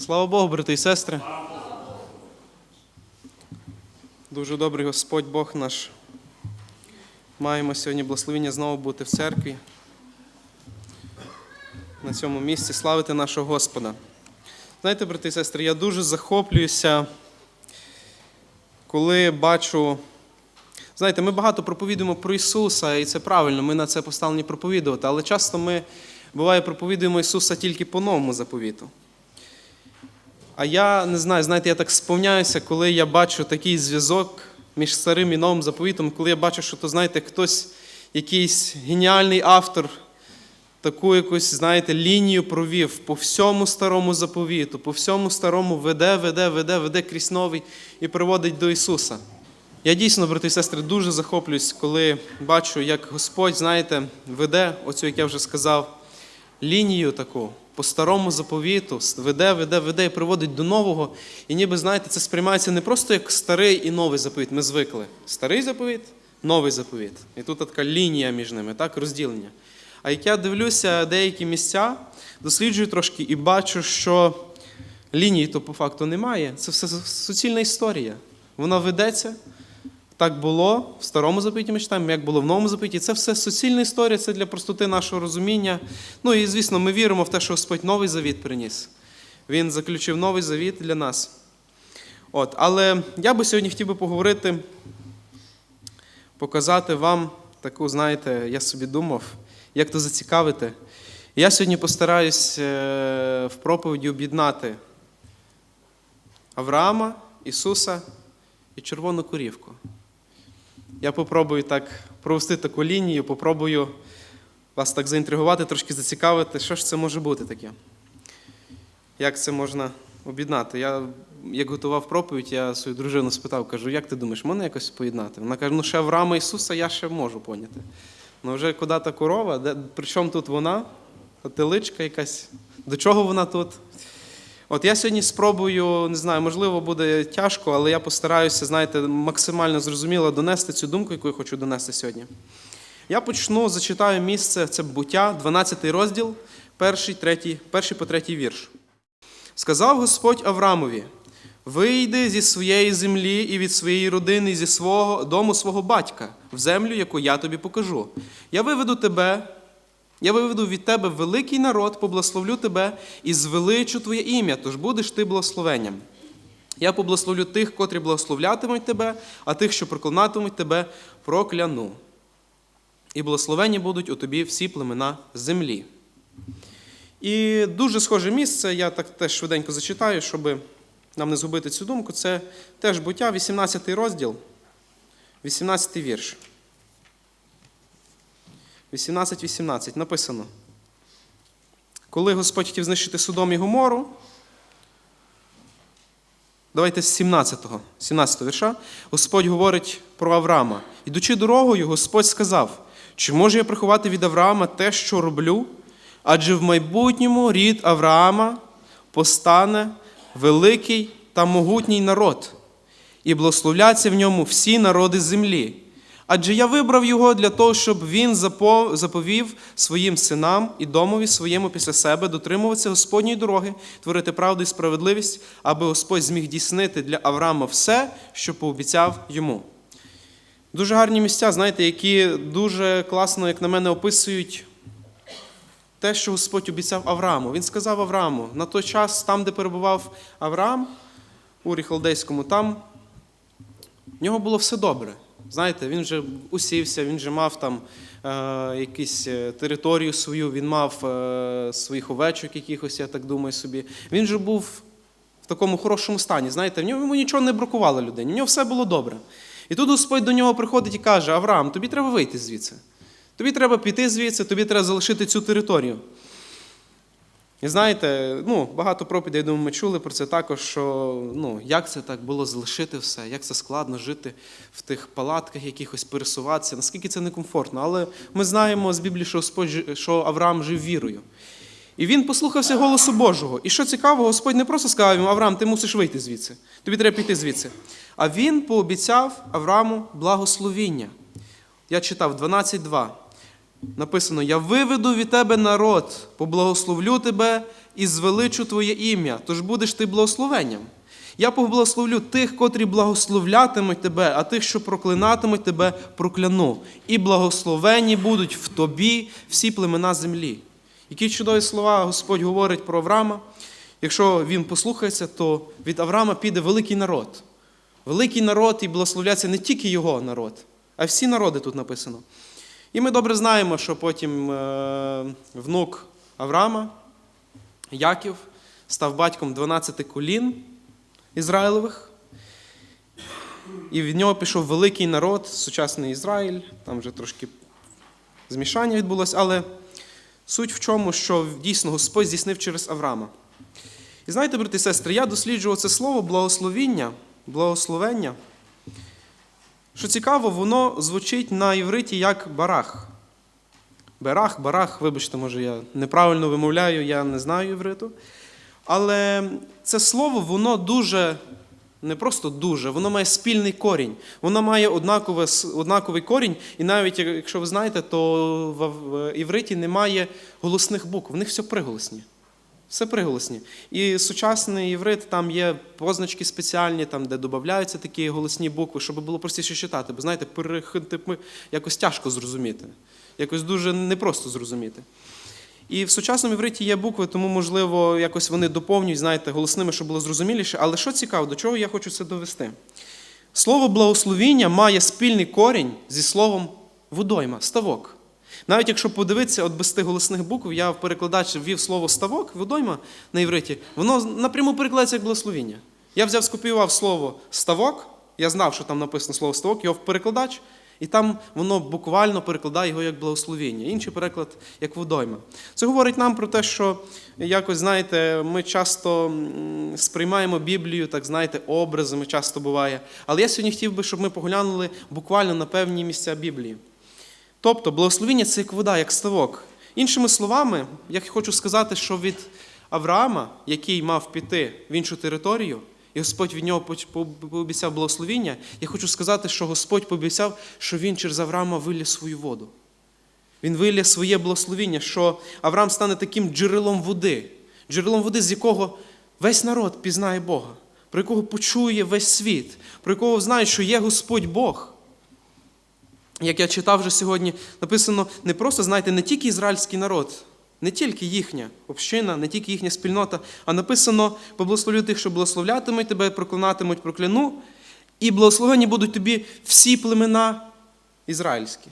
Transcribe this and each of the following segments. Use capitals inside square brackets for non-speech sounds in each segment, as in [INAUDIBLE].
Слава Богу, брати і сестри. Дуже добрий Господь Бог наш. Маємо сьогодні благословення знову бути в церкві. На цьому місці славити нашого Господа. Знаєте, брати і сестри, я дуже захоплююся, коли бачу. Знаєте, ми багато проповідуємо про Ісуса, і це правильно, ми на це поставлені проповідувати, але часто ми, буває, проповідуємо Ісуса тільки по новому заповіту. А я не знаю, знаєте, я так сповняюся, коли я бачу такий зв'язок між старим і новим заповітом, коли я бачу, що то, знаєте, хтось, якийсь геніальний автор, таку якусь, знаєте, лінію провів по всьому старому заповіту, по всьому старому веде, веде, веде, веде крізь новий і приводить до Ісуса. Я дійсно, брати і сестри, дуже захоплююсь, коли бачу, як Господь, знаєте, веде, оцю, як я вже сказав, лінію таку по старому заповіту, веде, веде, веде і приводить до нового. І ніби, знаєте, це сприймається не просто як старий і новий заповіт. Ми звикли. Старий заповіт, новий заповіт. І тут така лінія між ними, так, розділення. А як я дивлюся деякі місця, досліджую трошки і бачу, що лінії то по факту немає. Це все суцільна історія. Вона ведеться. Так було в старому заповіті ми читаємо, як було в новому заповіті. Це все суцільна історія, це для простоти нашого розуміння. Ну і звісно, ми віримо в те, що Господь новий завіт приніс. Він заключив новий завіт для нас. От, Але я би сьогодні хотів би поговорити, показати вам таку, знаєте, я собі думав, як то зацікавити. Я сьогодні постараюсь е, в проповіді об'єднати Авраама, Ісуса і червону корівку. Я попробую так провести таку лінію, попробую вас так заінтригувати, трошки зацікавити, що ж це може бути таке. Як це можна об'єднати? Я, як готував проповідь, я свою дружину спитав, кажу, як ти думаєш, можна якось поєднати? Вона каже, ну ще Авраама Ісуса я ще можу поняти. Ну вже куди та корова, де, при чому тут вона? Та теличка якась. До чого вона тут? От я сьогодні спробую, не знаю, можливо, буде тяжко, але я постараюся, знаєте, максимально зрозуміло донести цю думку, яку я хочу донести сьогодні. Я почну, зачитаю місце, це буття, 12 розділ, перший, третій, перший по третій вірш. Сказав Господь Аврамові: вийди зі своєї землі і від своєї родини, зі свого дому свого батька, в землю, яку я тобі покажу. Я виведу тебе. Я виведу від тебе великий народ, поблагословлю тебе і звеличу твоє ім'я, тож будеш ти благословенням. Я поблагословлю тих, котрі благословлятимуть тебе, а тих, що проклинатимуть тебе, прокляну. І благословені будуть у тобі всі племена землі. І дуже схоже місце, я так теж швиденько зачитаю, щоб нам не згубити цю думку. Це теж буття, 18 розділ, 18 вірш. 18.18 написано. Коли Господь хотів знищити Содом і Гомору, давайте з 17-го, 17 вірша, Господь говорить про Авраама. Ідучи дорогою, Господь сказав, чи можу я приховати від Авраама те, що роблю? Адже в майбутньому рід Авраама постане великий та могутній народ, і благословляться в ньому всі народи землі. Адже я вибрав його для того, щоб він заповів своїм синам і домові своєму після себе дотримуватися Господньої дороги, творити правду і справедливість, аби Господь зміг дійснити для Авраама все, що пообіцяв йому. Дуже гарні місця, знаєте, які дуже класно, як на мене, описують те, що Господь обіцяв Аврааму. Він сказав Аврааму, на той час, там, де перебував Авраам, у Халдейському, там в нього було все добре. Знаєте, він вже усівся, він вже мав там е, якусь територію свою, він мав е, своїх овечок якихось, я так думаю собі. Він же був в такому хорошому стані. Знаєте, в нього йому нічого не бракувало людині, в нього все було добре. І тут Господь до нього приходить і каже: Авраам, тобі треба вийти звідси. Тобі треба піти звідси, тобі треба залишити цю територію. І знаєте, ну, багато проповідей, я думаю, ми чули про це також, що ну, як це так було залишити все, як це складно жити в тих палатках, якихось пересуватися, наскільки це некомфортно. Але ми знаємо з Біблії, що Господь, що Авраам жив вірою. І він послухався голосу Божого. І що цікаво, Господь не просто сказав йому, Авраам, ти мусиш вийти звідси, тобі треба піти звідси. А він пообіцяв Аврааму благословіння. Я читав 12.2. написано: Я виведу від тебе народ, поблагословлю тебе і звеличу твоє ім'я, тож будеш ти благословенням. Я поблагословлю тих, котрі благословлятимуть тебе, а тих, що проклинатимуть тебе, прокляну. І благословені будуть в тобі всі племена землі. Які чудові слова Господь говорить про Авраама. Якщо він послухається, то від Авраама піде великий народ. Великий народ і благословляться не тільки його народ, а всі народи тут написано. І ми добре знаємо, що потім е, внук Авраама, Яків, став батьком 12 колін Ізраїлевих. І від нього пішов великий народ, сучасний Ізраїль, там вже трошки змішання відбулося, але суть в чому, що дійсно Господь здійснив через Авраама. І знаєте, брати і сестри, я досліджував це слово благословіння, благословення. Що цікаво, воно звучить на івриті як барах. Барах, барах, вибачте, може, я неправильно вимовляю, я не знаю івриту. Але це слово, воно дуже, не просто дуже, воно має спільний корінь. Воно має однакове, однаковий корінь, і навіть, якщо ви знаєте, то в івриті немає голосних букв, в них все приголосні. Все приголосні. І сучасний єврит, там є позначки спеціальні, там, де додаються такі голосні букви, щоб було простіше читати. Бо знаєте, перехинти якось тяжко зрозуміти. Якось дуже непросто зрозуміти. І в сучасному євриті є букви, тому, можливо, якось вони доповнюють, знаєте, голосними, щоб було зрозуміліше. Але що цікаво, до чого я хочу це довести? Слово благословіння має спільний корінь зі словом водойма, ставок. Навіть якщо подивитися от без тих голосних букв, я в перекладач ввів слово ставок, водойма на євриті, воно напряму перекладається як благословіння. Я взяв, скопіював слово ставок, я знав, що там написано слово ставок, його в перекладач, і там воно буквально перекладає його як благословіння. Інший переклад як водойма. Це говорить нам про те, що якось, знаєте, ми часто сприймаємо Біблію, так знаєте, образами часто буває. Але я сьогодні хотів би, щоб ми поглянули буквально на певні місця Біблії. Тобто, благословіння це як вода, як ставок. Іншими словами, я хочу сказати, що від Авраама, який мав піти в іншу територію, і Господь від нього пообіцяв благословіння, я хочу сказати, що Господь пообіцяв, що він через Авраама вилє свою воду. Він вилє своє благословіння, що Авраам стане таким джерелом води, джерелом води, з якого весь народ пізнає Бога, про якого почує весь світ, про якого знає, що є Господь Бог. Як я читав вже сьогодні, написано не просто, знаєте, не тільки ізраїльський народ, не тільки їхня община, не тільки їхня спільнота, а написано: поблагословлю тих, що благословлятимуть тебе, проклинатимуть, прокляну, і благословені будуть тобі всі племена ізраїльські.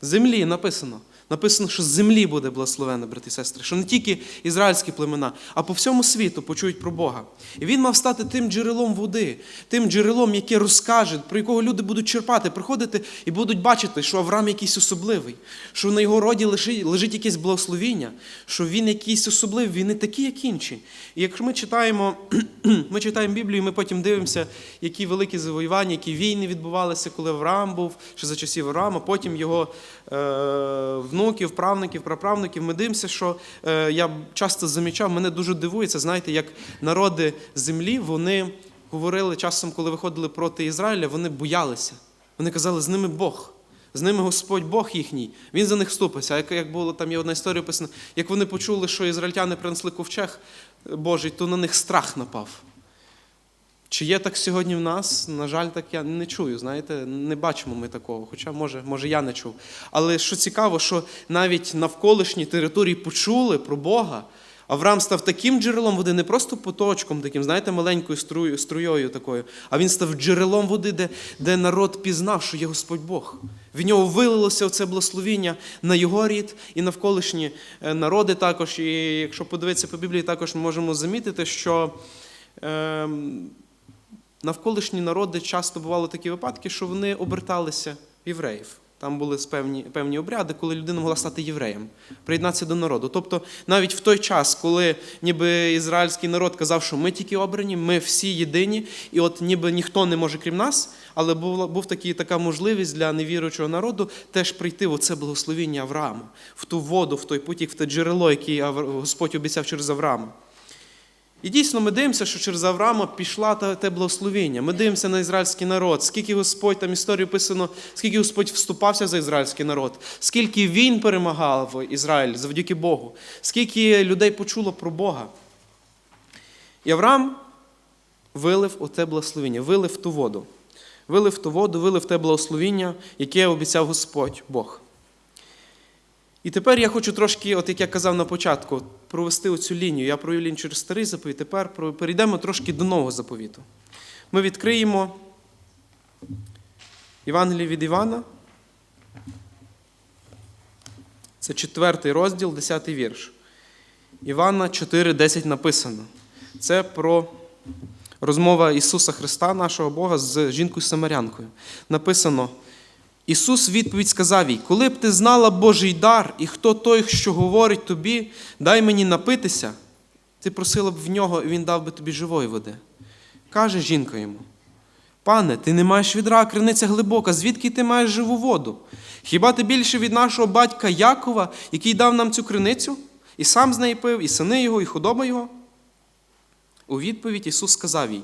Землі написано. Написано, що з землі буде благословена, брати і сестри, що не тільки ізраїльські племена, а по всьому світу почують про Бога. І він мав стати тим джерелом води, тим джерелом, яке розкаже, про якого люди будуть черпати, приходити і будуть бачити, що Авраам якийсь особливий, що на його роді лежить, лежить якесь благословіння, що він якийсь особливий, він не такий, як інші. І якщо ми читаємо, [CLEARS THROAT] ми читаємо Біблію, ми потім дивимося, які великі завоювання, які війни відбувалися, коли Авраам був, ще за часів Авраама, потім його е, внуків, правнуків, праправнуків, ми дивимося, що е, я часто замічав, мене дуже дивується, знаєте, як народи землі, вони говорили часом, коли виходили проти Ізраїля, вони боялися. Вони казали, з ними Бог. З ними Господь Бог їхній, Він за них вступиться. А як, як було там є одна історія описана, як вони почули, що ізраїльтяни принесли ковчег Божий, то на них страх напав. Чи є так сьогодні в нас? На жаль, так я не чую. Знаєте, не бачимо ми такого. Хоча, може, може, я не чув. Але що цікаво, що навіть навколишні території почули про Бога. Авраам став таким джерелом води, не просто поточком, таким, знаєте, маленькою струєю, струєю такою, а він став джерелом води, де де народ пізнав, що є Господь Бог. В нього вилилося це благословіння на його рід і навколишні народи також. І якщо подивитися по Біблії, також ми можемо замітити, що. Е, навколишні народи часто бували такі випадки, що вони оберталися в євреїв. Там були певні певні обряди, коли людина могла стати євреєм, приєднатися до народу. Тобто, навіть в той час, коли ніби ізраїльський народ казав, що ми тільки обрані, ми всі єдині, і от ніби ніхто не може крім нас, але була був такі, така можливість для невіруючого народу теж прийти в оце благословіння Авраама, в ту воду, в той потік, в те джерело, яке Господь обіцяв через Авраама. І дійсно ми дивимося, що через Авраама пішла те благословіння. Ми дивимося на ізраїльський народ, скільки Господь, там історію писано, скільки Господь вступався за ізраїльський народ, скільки він перемагав Ізраїль завдяки Богу, скільки людей почуло про Бога. І Авраам вилив оте благословіння, вилив ту воду. Вилив ту воду, вилив те благословіння, яке обіцяв Господь Бог. І тепер я хочу трошки, от як я казав на початку, провести оцю лінію. Я провів лінію через старий заповіт, тепер перейдемо трошки до нового заповіту. Ми відкриємо Євангеліє від Івана. Це четвертий розділ, десятий вірш. Івана 4,10 написано. Це про розмова Ісуса Христа, нашого Бога, з жінкою Самарянкою. Написано. Ісус відповідь сказав їй: Коли б ти знала Божий дар, і хто той, що говорить тобі, дай мені напитися, ти просила б в нього, і він дав би тобі живої води. Каже жінка йому: Пане, ти не маєш відра, криниця глибока, звідки ти маєш живу воду? Хіба ти більше від нашого батька Якова, який дав нам цю криницю, і сам з неї пив, і сини його, і худоба його? У відповідь Ісус сказав їй: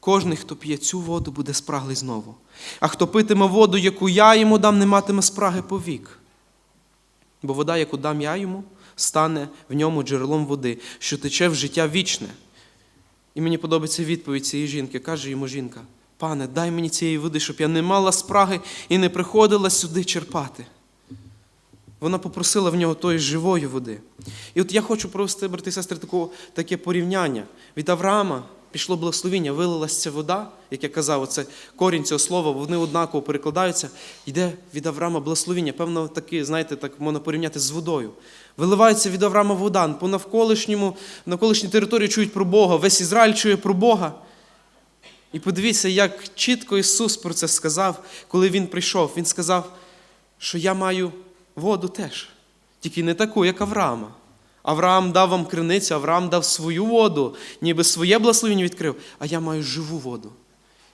Кожний, хто п'є цю воду, буде спраглий знову. А хто питиме воду, яку я йому дам, не матиме спраги повік. Бо вода, яку дам я йому, стане в ньому джерелом води, що тече в життя вічне. І мені подобається відповідь цієї жінки. Каже йому жінка: Пане, дай мені цієї води, щоб я не мала спраги і не приходила сюди черпати. Вона попросила в нього тої живої води. І от я хочу провести, брати і сестри, таке порівняння. Від Авраама пішло благословіння, вилилася вода, як я казав, оце корінь цього слова, вони однаково перекладаються. Йде від Авраама благословіння. Певно, таки, знаєте, так можна порівняти з водою. Виливається від Авраама вода. По навколишньому, навколишній території чують про Бога, весь Ізраїль чує про Бога. І подивіться, як чітко Ісус про це сказав, коли Він прийшов. Він сказав, що я маю воду теж, тільки не таку, як Авраама. Авраам дав вам криницю, Авраам дав свою воду, ніби своє благословення відкрив, а я маю живу воду.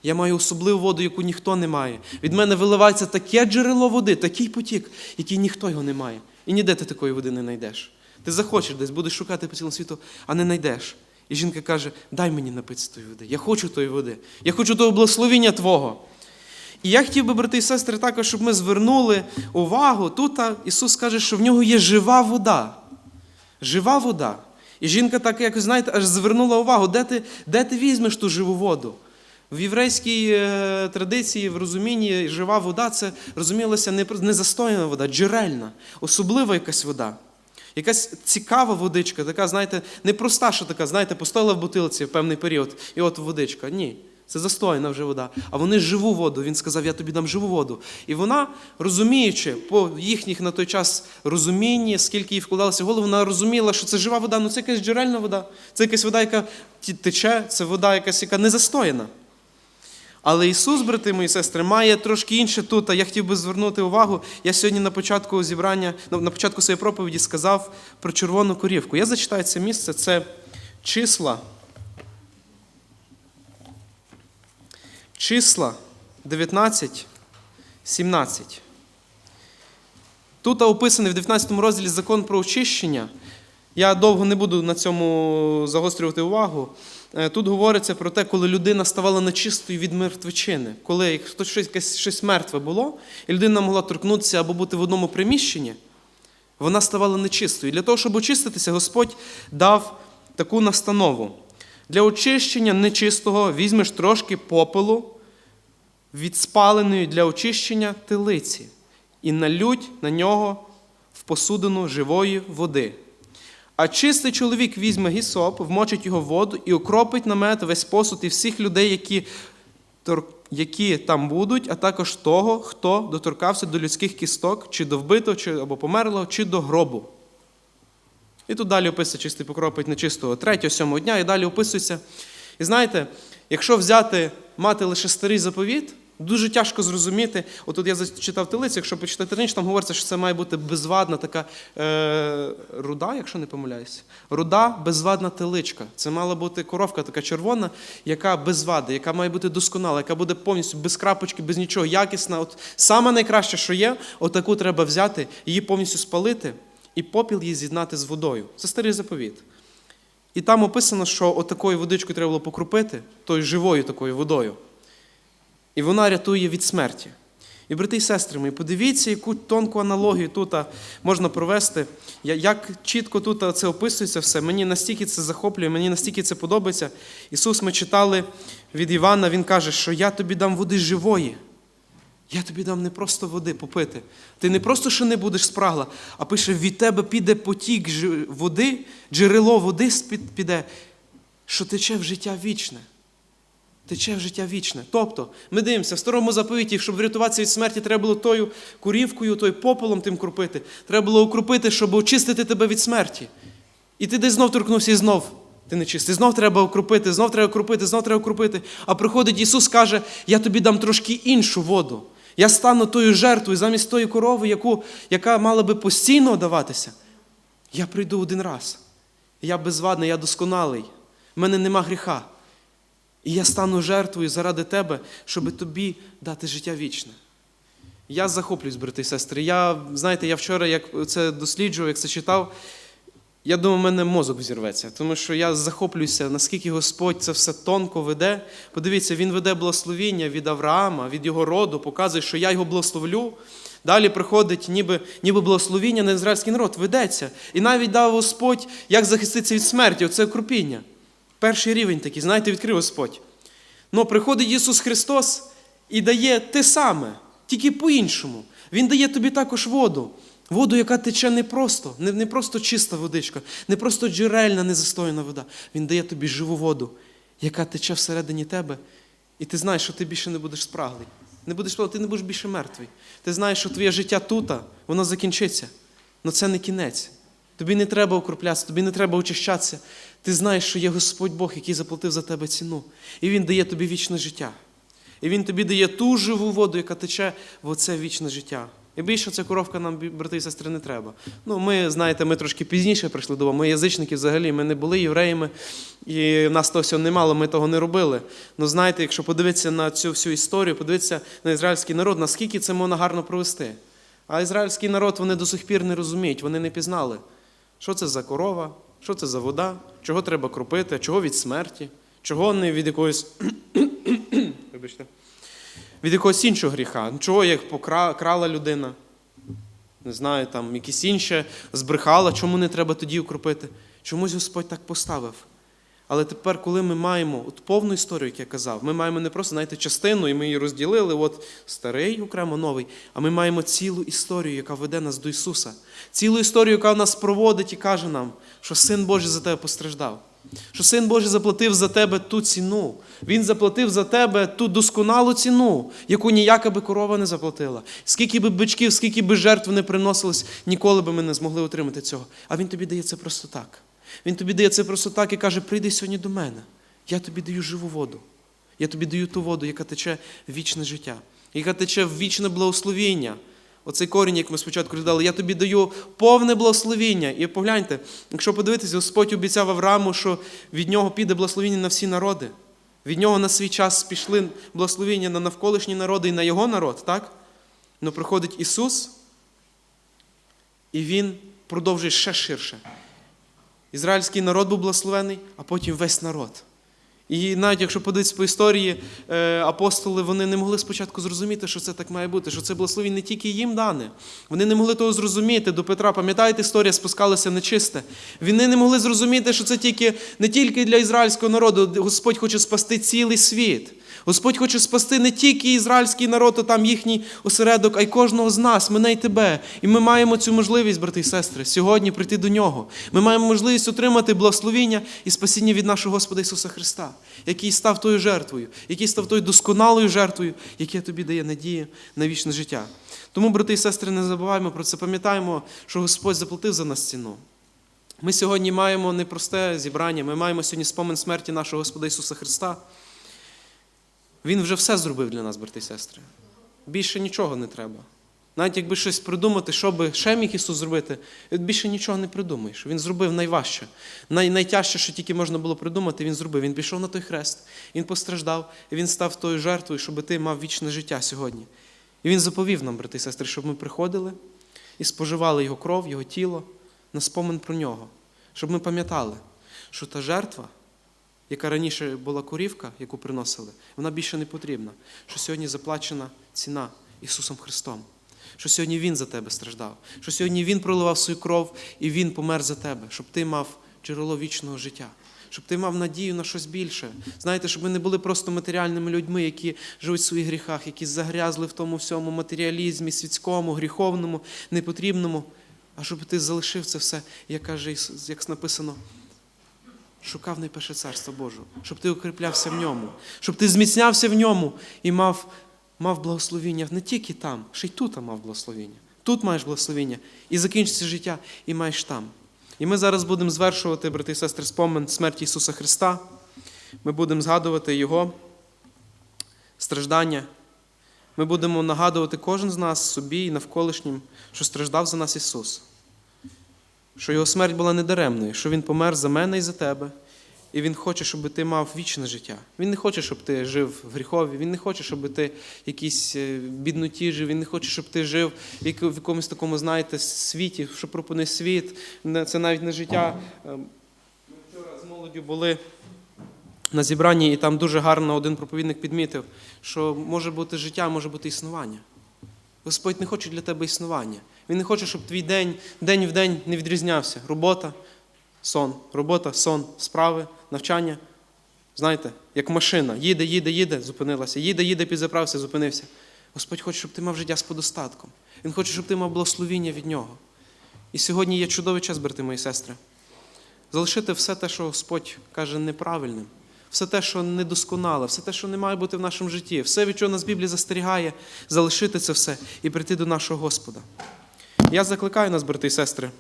Я маю особливу воду, яку ніхто не має. Від мене виливається таке джерело води, такий потік, який ніхто його не має. І ніде ти такої води не знайдеш. Ти захочеш десь, будеш шукати по цілому світу, а не знайдеш. І жінка каже: дай мені напитися тої води. Я хочу тої води. Я хочу того благословіння Твого. І я хотів би, брати і сестри, також, щоб ми звернули увагу. Тут Ісус каже, що в нього є жива вода. Жива вода. І жінка так, якось, знаєте, аж звернула увагу, де ти, де ти візьмеш ту живу воду. В єврейській е, традиції, в розумінні, жива вода це розумілося не, не застояна вода, джерельна, особлива якась вода. Якась цікава водичка, така, знаєте, не проста, що така, знаєте, постояла в бутилці в певний період, і от водичка. Ні. Це застояна вже вода. А вони живу воду. Він сказав, я тобі дам живу воду. І вона, розуміючи по їхніх на той час розумінні, скільки їй вкладалося в голову, вона розуміла, що це жива вода, ну це якась джерельна вода, це якась вода, яка тече, це вода, якась, яка не застояна. Але Ісус, брати мої сестри, має трошки інше тут. А я хотів би звернути увагу. Я сьогодні на початку зібрання, на початку своєї проповіді сказав про червону корівку. Я зачитаю це місце, це числа. Числа 19, 17. Тут описаний в 19 розділі закон про очищення. Я довго не буду на цьому загострювати увагу. Е, Тут говориться про те, коли людина ставала нечистою від мертвечини, коли хтось щось, щось мертве було, і людина могла торкнутися або бути в одному приміщенні, вона ставала нечистою. Для того, щоб очиститися, Господь дав таку настанову. Для очищення нечистого візьмеш трошки попелу від спаленої для очищення телиці і налють на нього в посудину живої води. А чистий чоловік візьме гісоп, вмочить його в воду і окропить намет весь посуд і всіх людей, які, які там будуть, а також того, хто доторкався до людських кісток, чи до вбитого, чи або померлого, чи до гробу. І тут далі описується чистий покропить нечистого третього, сьомого дня, і далі описується. І знаєте, якщо взяти, мати лише старий заповіт, дуже тяжко зрозуміти. Отут я зачитав телицю, якщо почитати раніше, там говориться, що це має бути безвадна така е, руда, якщо не помиляюся. Руда, безвадна теличка. Це мала бути коровка така червона, яка без вади, яка має бути досконала, яка буде повністю без крапочки, без нічого, якісна. От саме найкраще, що є, отаку треба взяти, її повністю спалити і попіл її з'єднати з водою. Це старий заповіт. І там описано, що отакою водичкою треба було покропити, тою живою такою водою. І вона рятує від смерті. І, брати і сестри мої, подивіться, яку тонку аналогію тут можна провести, як чітко тут це описується все. Мені настільки це захоплює, мені настільки це подобається. Ісус, ми читали від Івана, Він каже, що я тобі дам води живої. Я тобі дам не просто води попити. Ти не просто що не будеш спрагла, а пише, від тебе піде потік води, джерело води піде, що тече в життя вічне. Тече в життя вічне. Тобто, ми дивимося, в старому заповіті, щоб врятуватися від смерті, треба було тою курівкою, той попелом тим крупити. Треба було укропити, щоб очистити тебе від смерті. І ти десь знов торкнувся і знов. Ти не чистий. Знов треба окропити, знов треба окропити, знов треба окропити. А приходить Ісус каже: Я тобі дам трошки іншу воду. Я стану тою жертвою замість тої корови, яку, яка мала би постійно даватися. Я прийду один раз. Я безвадний, я досконалий. В мене нема гріха. І я стану жертвою заради тебе, щоб тобі дати життя вічне. Я захоплююсь, брати і сестри. Я, знаєте, я вчора, як це досліджував, як це читав, я думаю, в мене мозок взірветься, тому що я захоплююся, наскільки Господь це все тонко веде. Подивіться, Він веде благословіння від Авраама, від його роду, показує, що я його благословлю. Далі приходить ніби, ніби благословіння на ізраїльський народ, ведеться. І навіть дав Господь, як захиститися від смерті, оце крупіння. Перший рівень такий, знаєте, відкрив Господь. Ну, приходить Ісус Христос і дає те саме, тільки по-іншому. Він дає тобі також воду. Воду, яка тече не просто, не, не просто чиста водичка, не просто джерельна, незастояна вода. Він дає тобі живу воду, яка тече всередині тебе. І ти знаєш, що ти більше не будеш спраглий. Не будеш ти не будеш більше мертвий. Ти знаєш, що твоє життя тут, воно закінчиться. Але це не кінець. Тобі не треба окроплятися, тобі не треба очищатися. Ти знаєш, що є Господь Бог, який заплатив за тебе ціну. І Він дає тобі вічне життя. І Він тобі дає ту живу воду, яка тече в оце вічне життя. І більше ця коровка нам, брати і сестри, не треба. Ну, ми, знаєте, ми трошки пізніше прийшли до Бога. Ми язичники взагалі, ми не були євреями, і нас того всього немало, ми того не робили. Ну, знаєте, якщо подивитися на цю всю історію, подивитися на ізраїльський народ, наскільки це можна гарно провести. А ізраїльський народ вони до сих пір не розуміють, вони не пізнали, що це за корова, що це за вода, чого треба кропити, чого від смерті, чого не від якоїсь. [COUGHS] Вибачте. Від якогось іншого гріха. Ну, Чого як покра- крала людина? Не знаю, там якісь інше збрехала, чому не треба тоді укропити? Чомусь Господь так поставив. Але тепер, коли ми маємо от повну історію, як я казав, ми маємо не просто знаєте, частину, і ми її розділили, от старий, окремо новий, а ми маємо цілу історію, яка веде нас до Ісуса. Цілу історію, яка нас проводить і каже нам, що Син Божий за тебе постраждав. Що Син Божий заплатив за тебе ту ціну. Він заплатив за тебе ту досконалу ціну, яку ніяка би корова не заплатила. Скільки би бичків, скільки би жертв не приносилось, ніколи би ми не змогли отримати цього. А Він тобі дає це просто так. Він тобі дає це просто так і каже: прийди сьогодні до мене. Я тобі даю живу воду. Я тобі даю ту воду, яка тече в вічне життя, яка тече в вічне благословіння. Оцей корінь, як ми спочатку розглядали, я тобі даю повне благословіння. І погляньте, якщо подивитися, Господь обіцяв Аврааму, що від нього піде благословіння на всі народи. Від нього на свій час пішли благословіння на навколишні народи і на його народ, так? Ну приходить Ісус, і Він продовжує ще ширше. Ізраїльський народ був благословений, а потім весь народ. І навіть якщо подивитися по історії, е, апостоли вони не могли спочатку зрозуміти, що це так має бути, що це благословіння не тільки їм дане. Вони не могли того зрозуміти. До Петра, пам'ятаєте, історія спускалася нечисте. Вони не могли зрозуміти, що це тільки не тільки для ізраїльського народу. Господь хоче спасти цілий світ. Господь хоче спасти не тільки ізраїльський народ, а там їхній осередок, а й кожного з нас, мене й тебе. І ми маємо цю можливість, брати і сестри, сьогодні прийти до нього. Ми маємо можливість отримати благословіння і спасіння від нашого Господа Ісуса Христа, який став тою жертвою, який став тою досконалою жертвою, яка тобі дає надію на вічне життя. Тому, брати і сестри, не забуваємо про це, пам'ятаємо, що Господь заплатив за нас ціну. Ми сьогодні маємо непросте зібрання, ми маємо сьогодні спомин смерті нашого Господа Ісуса Христа. Він вже все зробив для нас, брати і сестри. Більше нічого не треба. Навіть якби щось придумати, що би ще міг Ісус зробити, більше нічого не придумаєш. Він зробив найважче. Най, найтяжче, що тільки можна було придумати, він зробив. Він пішов на той хрест, він постраждав, і він став тою жертвою, щоб ти мав вічне життя сьогодні. І він заповів нам, брати і сестри, щоб ми приходили і споживали Його кров, Його тіло на спомин про нього, щоб ми пам'ятали, що та жертва, яка раніше була корівка, яку приносили, вона більше не потрібна. Що сьогодні заплачена ціна Ісусом Христом. Що сьогодні Він за тебе страждав, що сьогодні Він проливав свою кров і Він помер за тебе, щоб ти мав джерело вічного життя, щоб ти мав надію на щось більше. Знаєте, щоб ми не були просто матеріальними людьми, які живуть в своїх гріхах, які загрязли в тому всьому матеріалізмі, світському, гріховному, непотрібному, а щоб ти залишив це все, як каже, як написано, шукав найперше царство Божого, щоб ти укріплявся в ньому, щоб ти зміцнявся в ньому і мав, мав благословіння не тільки там, ще й тут мав благословіння. Тут маєш благословіння, і закінчиться життя, і маєш там. І ми зараз будемо звершувати, брати і сестри, спомин смерті Ісуса Христа. Ми будемо згадувати Його страждання. Ми будемо нагадувати кожен з нас собі і навколишнім, що страждав за нас Ісус, що Його смерть була недаремною, що Він помер за мене і за тебе. І Він хоче, щоб ти мав вічне життя. Він не хоче, щоб ти жив в гріхові, він не хоче, щоб ти якісь е, бідноті жив, він не хоче, щоб ти жив в якомусь такому, знаєте, світі, що пропонує світ. Це навіть не життя. Е, Ми вчора з молоддю були на зібранні, і там дуже гарно один проповідник підмітив, що може бути життя, може бути існування. Господь не хоче для тебе існування. Він не хоче, щоб твій день, день в день не відрізнявся. Робота, сон, робота, сон, справи, навчання. Знаєте, як машина. Їде, їде, їде, зупинилася. Їде, їде, підзаправся, зупинився. Господь хоче, щоб ти мав життя з подостатком. Він хоче, щоб ти мав благословіння від нього. І сьогодні є чудовий час, брати мої сестри. Залишити все те, що Господь каже неправильним, все те, що недосконале, все те, що не має бути в нашому житті, все, від чого нас Біблія застерігає, залишити це все і прийти до нашого Господа. Я закликаю нас, брати і сестри,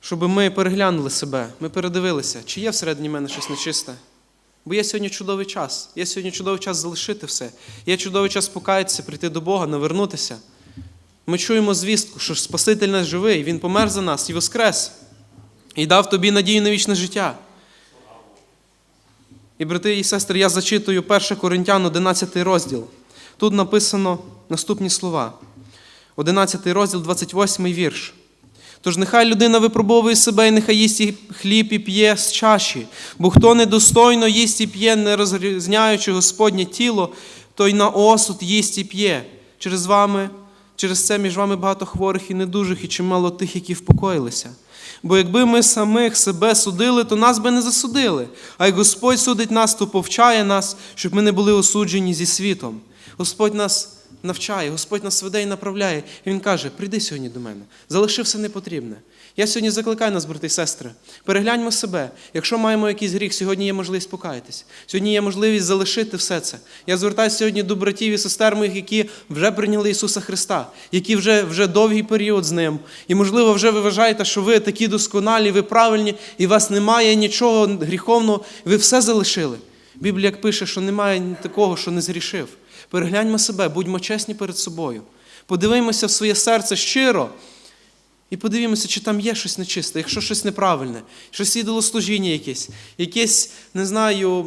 щоб ми переглянули себе, ми передивилися, чи є всередині мене щось нечисте. Бо є сьогодні чудовий час. Є сьогодні чудовий час залишити все. Є чудовий час покаятися, прийти до Бога, навернутися. Ми чуємо звістку, що Спаситель наш живий, Він помер за нас і воскрес, і дав тобі надію на вічне життя. І, брати і сестри, я зачитую 1 Коринтян, 11 розділ. Тут написано наступні слова. 11 розділ, 28 вірш. Тож нехай людина випробовує себе, і нехай їсть і хліб і п'є з чаші, бо хто недостойно їсть і п'є, не розрізняючи Господнє тіло, той на осуд їсть і п'є. Через вами, через це між вами багато хворих і недужих, і чимало тих, які впокоїлися. Бо якби ми самих себе судили, то нас би не засудили. А як Господь судить нас, то повчає нас, щоб ми не були осуджені зі світом. Господь нас навчає, Господь нас веде і направляє. І Він каже: прийди сьогодні до мене, залиши все непотрібне. Я сьогодні закликаю нас, брати і сестри, перегляньмо себе. Якщо маємо якийсь гріх, сьогодні є можливість покаятись. Сьогодні є можливість залишити все це. Я звертаюся сьогодні до братів і сестер моїх, які вже прийняли Ісуса Христа, які вже, вже довгий період з Ним. І, можливо, вже ви вважаєте, що ви такі досконалі, ви правильні, і у вас немає нічого гріховного, ви все залишили. Біблія пише, що немає такого, що не згрішив. Перегляньмо себе, будьмо чесні перед собою. Подивимося в своє серце щиро і подивімося, чи там є щось нечисте, якщо щось неправильне, щось ідолослужіння якесь, якесь, не знаю,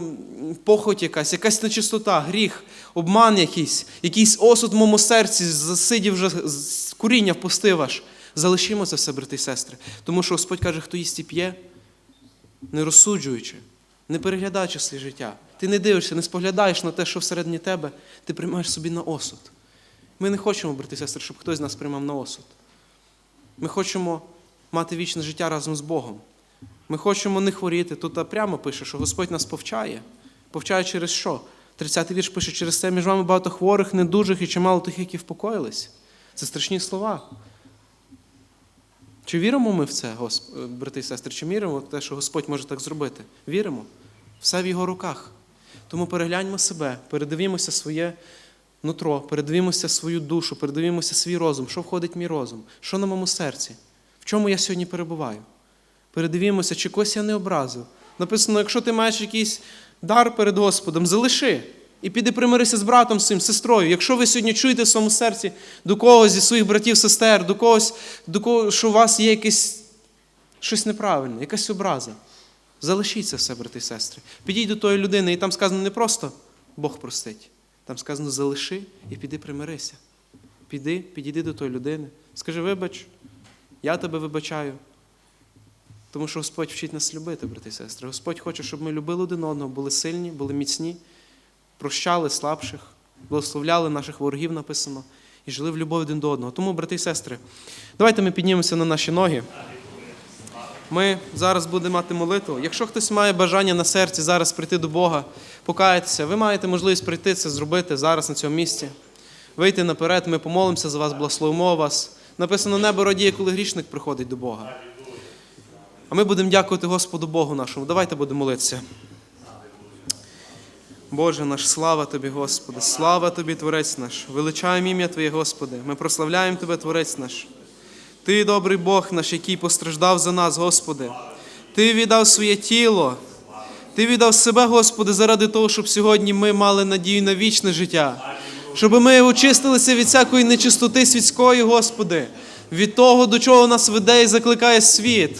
похоть якась, якась нечистота, гріх, обман якийсь, якийсь осуд в моєму серці, засидів вже куріння впустив аж. Залишимо це все, брати і сестри. Тому що Господь каже, хто їсть і п'є, не розсуджуючи, не переглядаючи своє життя. Ти не дивишся, не споглядаєш на те, що всередині тебе, ти приймаєш собі на осуд. Ми не хочемо, брати і сестри, щоб хтось з нас приймав на осуд. Ми хочемо мати вічне життя разом з Богом. Ми хочемо не хворіти. Тут прямо пише, що Господь нас повчає. Повчає через що? 30-й вірш пише, через це між вами багато хворих, недужих і чимало тих, які впокоїлись. Це страшні слова. Чи віримо ми в це, Госп- брати і сестри? Чи віримо в те, що Господь може так зробити? Віримо. Все в його руках. Тому перегляньмо себе, передивімося своє нутро, передивімося свою душу, передивімося свій розум, що входить в мій розум, що на моєму серці, в чому я сьогодні перебуваю. Передивімося, чи когось я не образив. Написано, якщо ти маєш якийсь дар перед Господом, залиши. І піди примирися з братом своїм, сестрою. Якщо ви сьогодні чуєте в своєму серці до когось зі своїх братів, сестер, до когось, до кого, що у вас є якесь щось неправильне, якась образа. Залишіть це все, брати і сестри. Підіть до тої людини, і там сказано не просто Бог простить. Там сказано залиши і піди примирися. Піди, підійди до тої людини. Скажи, вибач, я тебе вибачаю. Тому що Господь вчить нас любити, брати і сестри. Господь хоче, щоб ми любили один одного, були сильні, були міцні, прощали слабших, благословляли наших ворогів, написано, і жили в любові один до одного. Тому, брати і сестри, давайте ми піднімемося на наші ноги. Ми зараз будемо мати молитву. Якщо хтось має бажання на серці зараз прийти до Бога, покаятися, ви маєте можливість прийти це зробити зараз на цьому місці. Вийти наперед, ми помолимося за вас, благословимо вас. Написано, небо радіє, коли грішник приходить до Бога. А ми будемо дякувати Господу Богу нашому. Давайте будемо молитися. Боже наш, слава Тобі, Господи, слава Тобі, Творець наш. Величаємо ім'я Твоє, Господи. Ми прославляємо Тебе, Творець наш. Ти добрий Бог наш, який постраждав за нас, Господи. Ти віддав своє тіло. Ти віддав себе, Господи, заради того, щоб сьогодні ми мали надію на вічне життя. Щоб ми очистилися від всякої нечистоти світської, Господи, від того, до чого нас веде і закликає світ.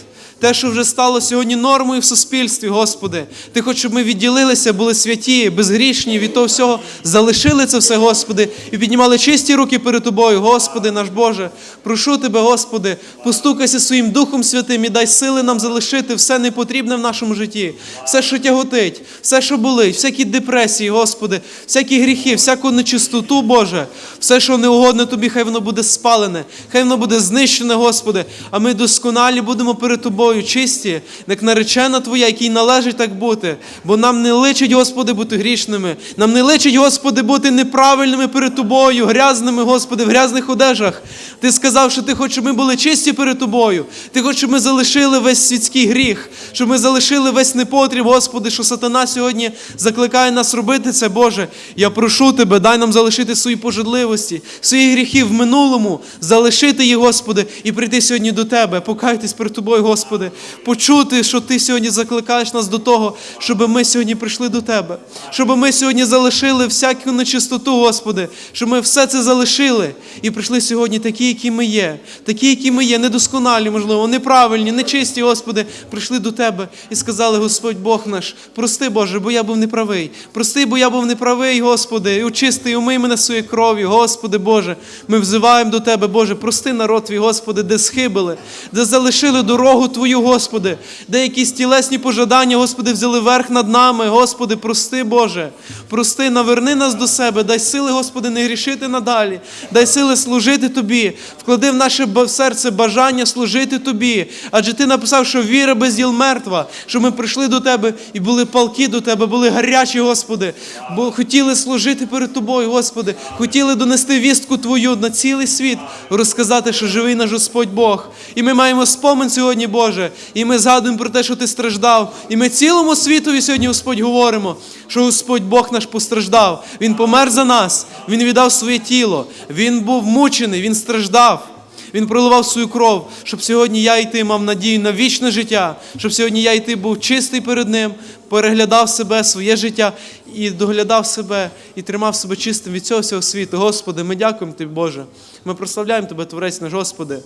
Те, що вже стало сьогодні нормою в суспільстві, Господи. Ти хочеш, щоб ми відділилися, були святі, безгрішні, від того всього залишили це все, Господи, і піднімали чисті руки перед Тобою, Господи наш Боже. Прошу Тебе, Господи, постукайся своїм Духом Святим і дай сили нам залишити все непотрібне в нашому житті, все, що тяготить, все, що болить, всякі депресії, Господи, всякі гріхи, всяку нечистоту, Боже, все, що не угодне Тобі, хай воно буде спалене, хай воно буде знищене, Господи, а ми досконалі будемо перед Тобою чисті, як наречена Твоя, якій належить так бути. Бо нам не личить, Господи, бути грішними. Нам не личить, Господи, бути неправильними перед Тобою, грязними, Господи, в грязних одежах. Ти сказав, що Ти хочеш, щоб ми були чисті перед Тобою. Ти хочеш, щоб ми залишили весь світський гріх, щоб ми залишили весь непотріб, Господи, що сатана сьогодні закликає нас робити це, Боже. Я прошу Тебе, дай нам залишити свої пожадливості, свої гріхи в минулому, залишити їх, Господи, і прийти сьогодні до Тебе, покайтесь перед Тобою, Господи, почути, що Ти сьогодні закликаєш нас до того, щоб ми сьогодні прийшли до Тебе, щоб ми сьогодні залишили всяку нечистоту, Господи, щоб ми все це залишили і прийшли сьогодні такі, які ми є, такі, які ми є, недосконалі, можливо, неправильні, нечисті, Господи, прийшли до Тебе і сказали, Господь Бог наш, прости, Боже, бо я був неправий. Прости, бо я був неправий, Господи, і очисти, і умий мене своєю кров'ю, Господи Боже. Ми взиваємо до Тебе, Боже, прости народ твій, Господи, де схибили, де залишили дорогу Твою, Господи, де якісь тілесні пожадання, Господи, взяли верх над нами. Господи, прости, Боже, прости, наверни нас до себе, дай сили, Господи, не грішити надалі, дай сили служити Тобі, вклади в наше серце бажання служити Тобі. Адже Ти написав, що віра без діл мертва, що ми прийшли до Тебе і були палки до Тебе, були гарячі, Господи, бо хотіли служити перед Тобою, Господи, хотіли донести вістку Твою на цілий світ, розказати, що живий наш Господь Бог. І ми маємо спомин сьогодні, Боже, і ми згадуємо про те, що Ти страждав. І ми цілому світові сьогодні, Господь, говоримо, що Господь Бог наш постраждав. Він помер за нас, Він віддав своє тіло, Він був мучений, Він страждав. Він проливав свою кров, щоб сьогодні я і ти мав надію на вічне життя, щоб сьогодні я і ти був чистий перед Ним, переглядав себе, своє життя і доглядав себе, і тримав себе чистим від цього всього світу. Господи, ми дякуємо Тобі, Боже. Ми прославляємо Тебе, Творець наш Господи.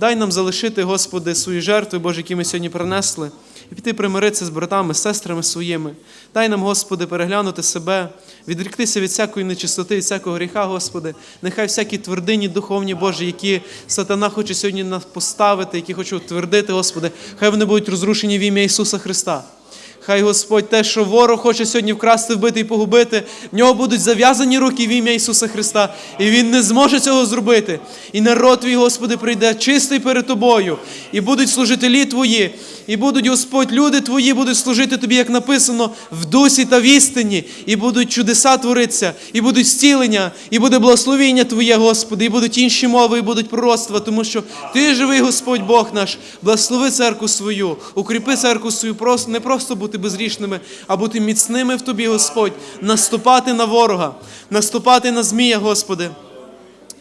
Дай нам залишити, Господи, свої жертви, Боже, які ми сьогодні принесли, і піти примиритися з братами, з сестрами своїми. Дай нам, Господи, переглянути себе, відріктися від всякої нечистоти, від всякого гріха, Господи. Нехай всякі твердині духовні, Боже, які сатана хоче сьогодні нас поставити, які хоче утвердити, Господи, хай вони будуть розрушені в ім'я Ісуса Христа. Хай Господь те, що ворог хоче сьогодні вкрасти, вбити і погубити, в нього будуть зав'язані руки в ім'я Ісуса Христа, і Він не зможе цього зробити. І народ твій, Господи, прийде чистий перед тобою, і будуть служителі Твої, і будуть, Господь, люди Твої будуть служити Тобі, як написано, в дусі та в істині, і будуть чудеса творитися, і будуть зцілення, і буде благословіння Твоє, Господи, і будуть інші мови, і будуть пророцтва, тому що Ти живий, Господь Бог наш, благослови церкву свою, укріпи церкву свою, не просто бути безгрішними, а бути міцними в Тобі, Господь, наступати на ворога, наступати на змія, Господи.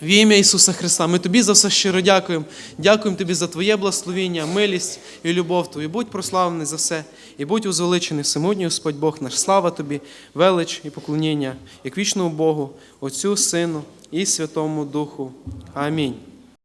В ім'я Ісуса Христа, ми Тобі за все щиро дякуємо. Дякуємо Тобі за Твоє благословіння, милість і любов Твою. Будь прославлений за все і будь узвеличений всемогутній Господь Бог наш. Слава Тобі, велич і поклоніння, як вічному Богу, Отцю, Сину і Святому Духу. Амінь.